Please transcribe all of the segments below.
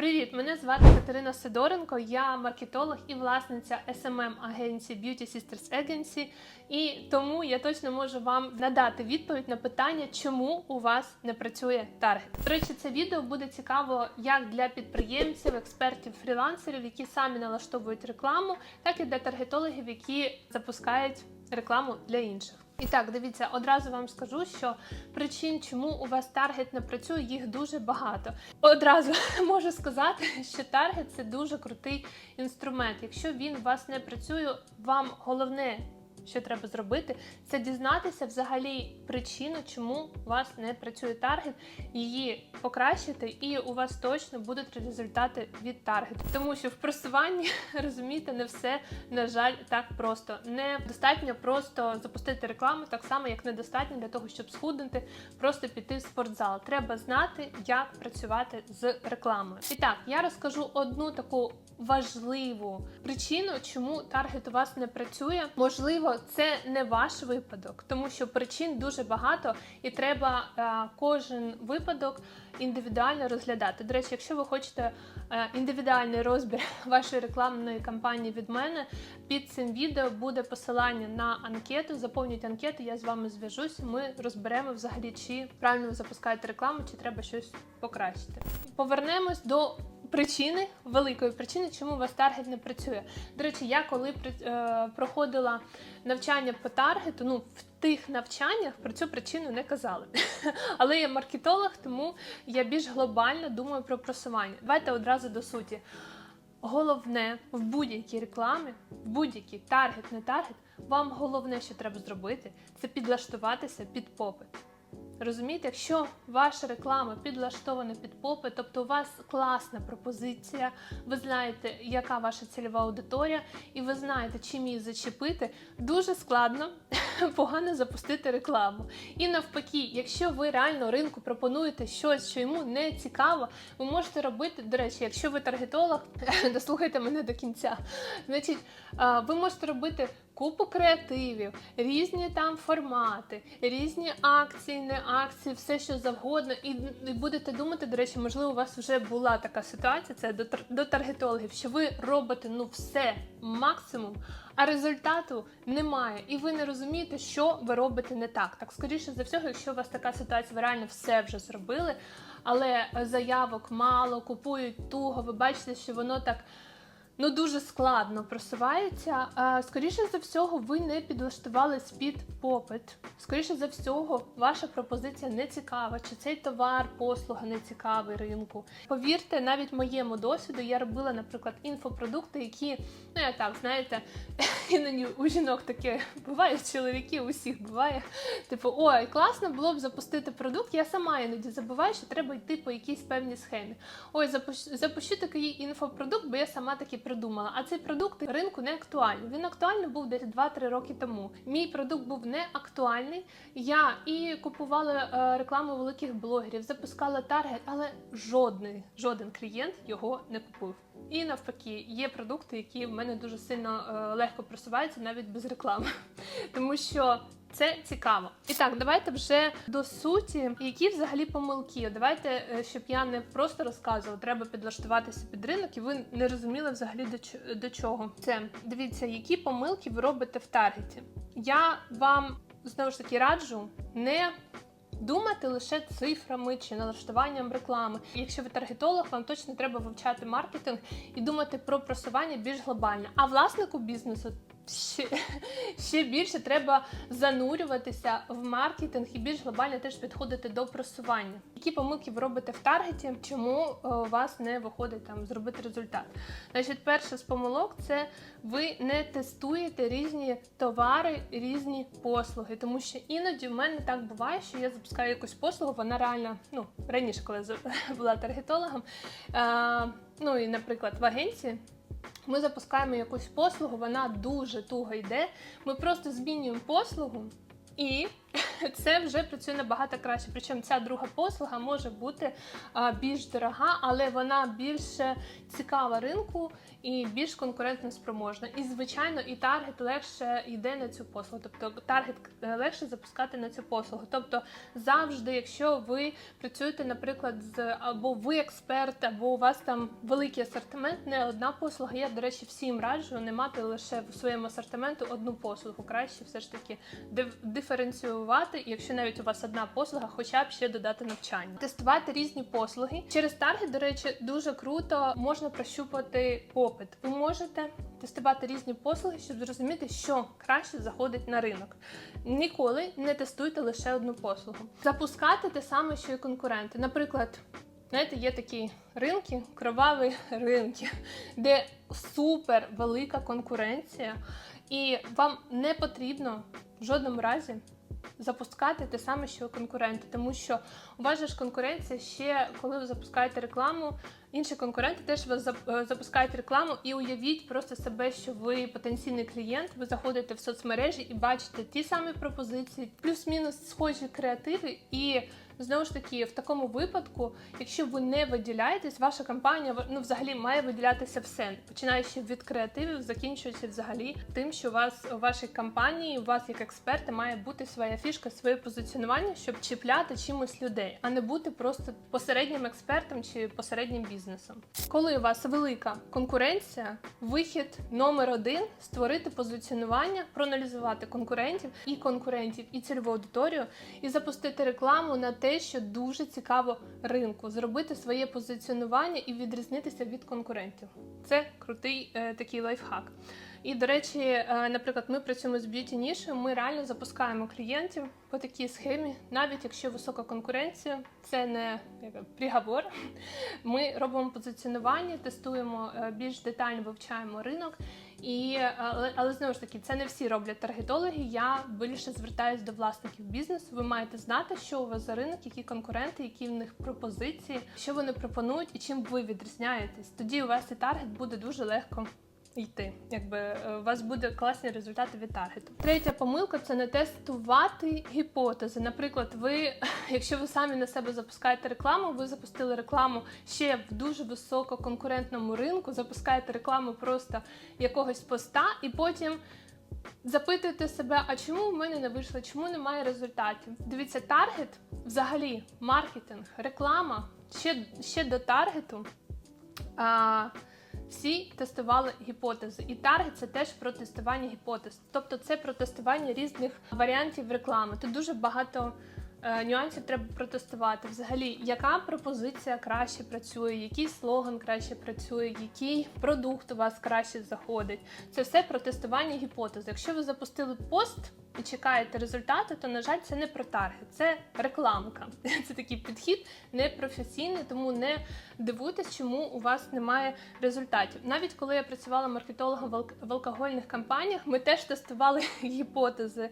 Привіт, мене звати Катерина Сидоренко. Я маркетолог і власниця smm агенції Beauty Sisters Agency. І тому я точно можу вам надати відповідь на питання, чому у вас не працює таргет. До речі, це відео буде цікаво як для підприємців, експертів, фрілансерів, які самі налаштовують рекламу, так і для таргетологів, які запускають рекламу для інших. І так, дивіться, одразу вам скажу, що причин, чому у вас таргет не працює, їх дуже багато. Одразу можу сказати, що таргет це дуже крутий інструмент. Якщо він у вас не працює, вам головне. Що треба зробити, це дізнатися взагалі причину, чому у вас не працює таргет, її покращити, і у вас точно будуть результати від таргету. Тому що в просуванні розумієте, не все на жаль так просто. Не достатньо просто запустити рекламу, так само як недостатньо для того, щоб схуднути, просто піти в спортзал. Треба знати, як працювати з рекламою. І так, я розкажу одну таку важливу причину, чому таргет у вас не працює. Можливо, це не ваш випадок, тому що причин дуже багато, і треба е, кожен випадок індивідуально розглядати. До речі, якщо ви хочете е, індивідуальний розбір вашої рекламної кампанії від мене, під цим відео буде посилання на анкету. Заповнюйте анкету, я з вами зв'яжусь. Ми розберемо взагалі, чи правильно ви запускаєте рекламу, чи треба щось покращити. Повернемось до причини, великої причини, чому у вас таргет не працює. До речі, я коли е, проходила навчання по таргету, ну в тих навчаннях про цю причину не казали. Але я маркетолог, тому я більш глобально думаю про просування. Давайте одразу до суті. Головне в будь-якій рекламі, в будь-який таргет, не таргет, вам головне, що треба зробити, це підлаштуватися під попит. Розумієте, якщо ваша реклама підлаштована під попит, тобто у вас класна пропозиція, ви знаєте, яка ваша цільова аудиторія, і ви знаєте, чим її зачепити, дуже складно погано запустити рекламу. І навпаки, якщо ви реально ринку пропонуєте щось, що йому не цікаво, ви можете робити, до речі, якщо ви таргетолог, дослухайте мене до кінця, значить, ви можете робити купу креативів, різні там формати, різні акції, не акції, все що завгодно. І, будете думати, до речі, можливо, у вас вже була така ситуація, це до, до таргетологів, що ви робите ну все максимум, а результату немає. І ви не розумієте, що ви робите не так. Так, скоріше за всього, якщо у вас така ситуація, ви реально все вже зробили, але заявок мало, купують туго, ви бачите, що воно так ну дуже складно просувається. Скоріше за всього, ви не підлаштувались під попит. Скоріше за всього, ваша пропозиція не цікава, чи цей товар, послуга не цікавий ринку. Повірте, навіть моєму досвіду я робила, наприклад, інфопродукти, які, ну я так, знаєте, іноді у жінок таке буває, у чоловіків усіх буває. Типу, ой, класно було б запустити продукт. Я сама іноді забуваю, що треба йти по якійсь певній схемі. Ой, запущу, запущу такий інфопродукт, бо я сама таки придумала. А цей продукт ринку не актуальний. Він актуальний був десь 2-3 роки тому. Мій продукт був не актуальний. Я і купувала е, рекламу великих блогерів, запускала таргет, але жодний жоден клієнт його не купив. І навпаки, є продукти, які в мене дуже сильно е, легко просуваються навіть без реклами, тому що. Це цікаво. І так, давайте вже до суті, які взагалі помилки. Давайте, е, щоб я не просто розказувала, треба підлаштуватися під ринок, і ви не розуміли взагалі до, до чого. Це дивіться, які помилки ви робите в таргеті. Я вам знову ж таки раджу не. Думати лише цифрами чи налаштуванням реклами. Якщо ви таргетолог, вам точно треба вивчати маркетинг і думати про просування більш глобально. А власнику бізнесу ще, ще більше треба занурюватися в маркетинг і більш глобально теж підходити до просування. Які помилки ви робите в таргеті, чому е, у вас не виходить там зробити результат? Значить, перше з помилок це ви не тестуєте різні товари, різні послуги, тому що іноді в мене так буває, що я запускаю якусь послугу, вона реально, ну раніше, коли я була таргетологом, е, ну і, наприклад, в агенції. Ми запускаємо якусь послугу, вона дуже туго йде. Ми просто змінюємо послугу, і це вже працює набагато краще. Причому ця друга послуга може бути більш дорога, але вона більше цікава ринку і більш конкурентно спроможна. І звичайно, і таргет легше йде на цю послугу. Тобто таргет легше запускати на цю послугу. Тобто, завжди, якщо ви працюєте, наприклад, з або ви експерт, або у вас там великий асортимент, не одна послуга. Я, до речі, всім раджу не мати лише в своєму асортименту одну послугу. Краще все ж таки диф- диференціювати, якщо навіть у вас одна послуга, хоча б ще додати навчання. Тестувати різні послуги. Через таргет, до речі, дуже круто можна прощупати попит. Ви можете тестувати різні послуги, щоб зрозуміти, що краще заходить на ринок. Ніколи не тестуйте лише одну послугу. Запускати те саме, що і конкуренти. Наприклад, знаєте, є такі ринки, кроваві ринки, де супер велика конкуренція, і вам не потрібно в жодному разі. Запускати те саме, що конкуренти, тому що у вас же ж конкуренція ще коли ви запускаєте рекламу, інші конкуренти теж вас е, запускають рекламу і уявіть просто себе, що ви потенційний клієнт, ви заходите в соцмережі і бачите ті самі пропозиції, плюс-мінус схожі креативи. І знову ж таки, в такому випадку, якщо ви не виділяєтесь, ваша компанія ну, взагалі має виділятися все, починаючи від креативів, закінчуючи взагалі тим, що у вас у вашій компанії, у вас як експерта, має бути своя фішка, своє позиціонування, щоб чіпляти чимось людей, а не бути просто посереднім експертом чи посереднім бізнесом. Коли у вас велика конкуренція, вихід номер один створити позиціонування, проаналізувати конкурентів і конкурентів, і цільову аудиторію, і запустити рекламу на те, що дуже цікаво ринку, зробити своє позиціонування і відрізнитися від конкурентів. Це крутий е, такий лайфхак. І до речі, е, наприклад, ми працюємо з б'юті нішою, ми реально запускаємо клієнтів по такій схемі, навіть якщо висока конкуренція, це не як, приговор. Ми робимо позиціонування, тестуємо е, більш детально вивчаємо ринок. І е, але, але знову ж таки, це не всі роблять таргетологи. Я більше звертаюся до власників бізнесу. Ви маєте знати, що у вас за ринок, які конкуренти, які в них пропозиції, що вони пропонують і чим ви відрізняєтесь. Тоді у вас і таргет буде дуже легко. Йти, якби е, у вас буде класні результати від таргету. Третя помилка це не тестувати гіпотези. Наприклад, ви, якщо ви самі на себе запускаєте рекламу, ви запустили рекламу ще в дуже висококонкурентному ринку, запускаєте рекламу просто якогось поста, і потім запитуєте себе, а чому в мене не вийшло, чому немає результатів? Дивіться, таргет, взагалі, маркетинг, реклама ще, ще до таргету. А, всі тестували гіпотези, і таргет це теж про тестування гіпотез. Тобто це про тестування різних варіантів реклами. Тут дуже багато е, нюансів треба протестувати. Взагалі, яка пропозиція краще працює, який слоган краще працює, який продукт у вас краще заходить. Це все про тестування гіпотез. Якщо ви запустили пост. І чекаєте результати, то на жаль, це не про таргет, це рекламка. Це такий підхід непрофесійний, тому не дивуйтесь, чому у вас немає результатів. Навіть коли я працювала маркетологом в алк- в алкогольних компаніях, ми теж тестували гіпотези.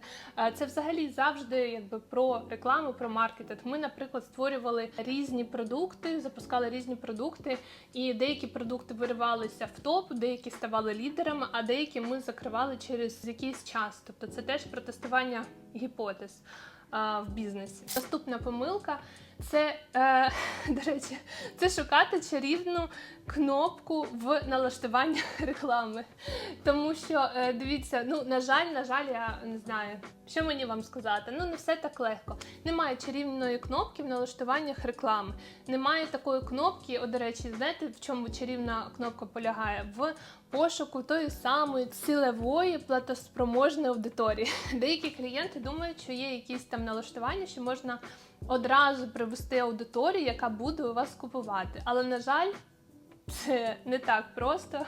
Це взагалі завжди якби про рекламу, про маркетинг. Ми, наприклад, створювали різні продукти, запускали різні продукти, і деякі продукти виривалися в топ, деякі ставали лідерами, а деякі ми закривали через якийсь час. Тобто це теж про тестування гіпотез в бізнесі. Наступна помилка це, е, до речі, це шукати чарівну кнопку в налаштуванні реклами. Тому що е, дивіться, ну на жаль, на жаль, я не знаю, що мені вам сказати. Ну не все так легко. Немає чарівної кнопки в налаштуваннях реклами. Немає такої кнопки. О, до речі, знаєте, в чому чарівна кнопка полягає? В пошуку тої самої цілевої платоспроможної аудиторії. Деякі клієнти думають, що є якісь там налаштування, що можна одразу привести аудиторію, яка буде у вас купувати. Але на жаль. Це не так просто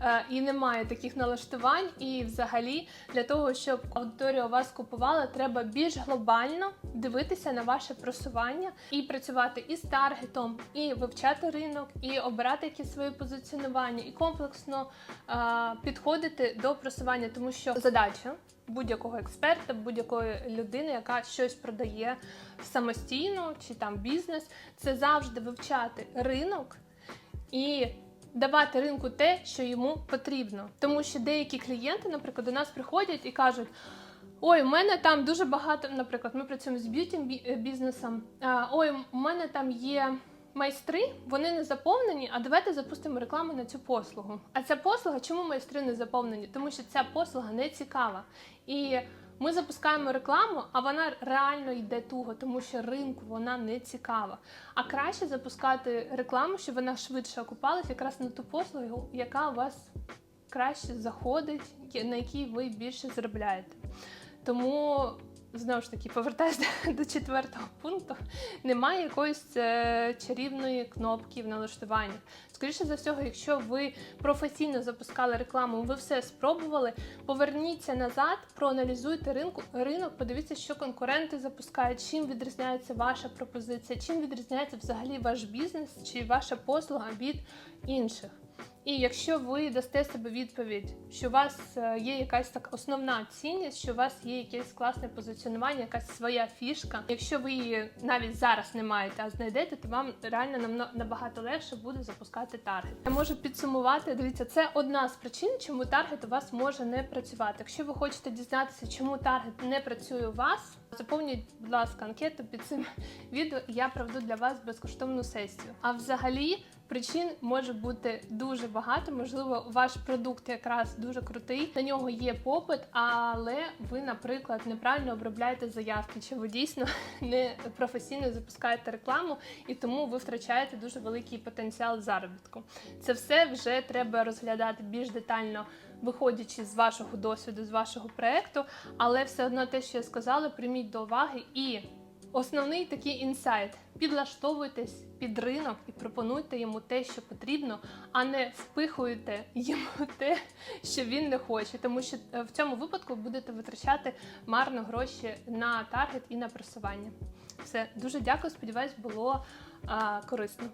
е, і немає таких налаштувань. І взагалі для того, щоб аудиторія у вас купувала, треба більш глобально дивитися на ваше просування і працювати і з таргетом, і вивчати ринок, і обирати якісь свої позиціонування, і комплексно е, підходити до просування, тому що задача будь-якого експерта, будь-якої людини, яка щось продає самостійно чи там бізнес, це завжди вивчати ринок і давати ринку те, що йому потрібно. Тому що деякі клієнти, наприклад, до нас приходять і кажуть. Ой, у мене там дуже багато, наприклад, ми працюємо з б'юті е, бізнесом. Ой, у мене там є майстри, вони не заповнені, а давайте запустимо рекламу на цю послугу. А ця послуга, чому майстри не заповнені? Тому що ця послуга не цікава. І ми запускаємо рекламу, а вона реально йде туго, тому що ринку вона не цікава. А краще запускати рекламу, щоб вона швидше окупалась якраз на ту послугу, яка у вас краще заходить, на якій ви більше заробляєте. Тому знову ж таки повертаюся до четвертого пункту. Немає якоїсь е, чарівної кнопки в налаштуванні. Скоріше за всього, якщо ви професійно запускали рекламу, ви все спробували, поверніться назад, проаналізуйте ринку, ринок, подивіться, що конкуренти запускають, чим відрізняється ваша пропозиція, чим відрізняється взагалі ваш бізнес чи ваша послуга від інших. І якщо ви дасте себе відповідь, що у вас е, є якась така основна цінність, що у вас є якесь класне позиціонування, якась своя фішка. Якщо ви її навіть зараз не маєте, а знайдете, то вам реально набагато легше буде запускати таргет. Я можу підсумувати. Дивіться, це одна з причин, чому таргет у вас може не працювати. Якщо ви хочете дізнатися, чому таргет не працює у вас, заповніть, будь ласка, анкету під цим відео. і Я проведу для вас безкоштовну сесію. А взагалі. Причин може бути дуже багато. Можливо, ваш продукт якраз дуже крутий, на нього є попит, але ви, наприклад, неправильно обробляєте заявки, чи ви дійсно не професійно запускаєте рекламу, і тому ви втрачаєте дуже великий потенціал заробітку. Це все вже треба розглядати більш детально, виходячи з вашого досвіду, з вашого проекту, але все одно те, що я сказала, прийміть до уваги і. Основний такий інсайт: підлаштовуйтесь під ринок і пропонуйте йому те, що потрібно, а не впихуйте йому те, що він не хоче. Тому що е, в цьому випадку будете витрачати марно гроші на таргет і на просування. Все дуже дякую. Сподіваюсь, було а, корисно.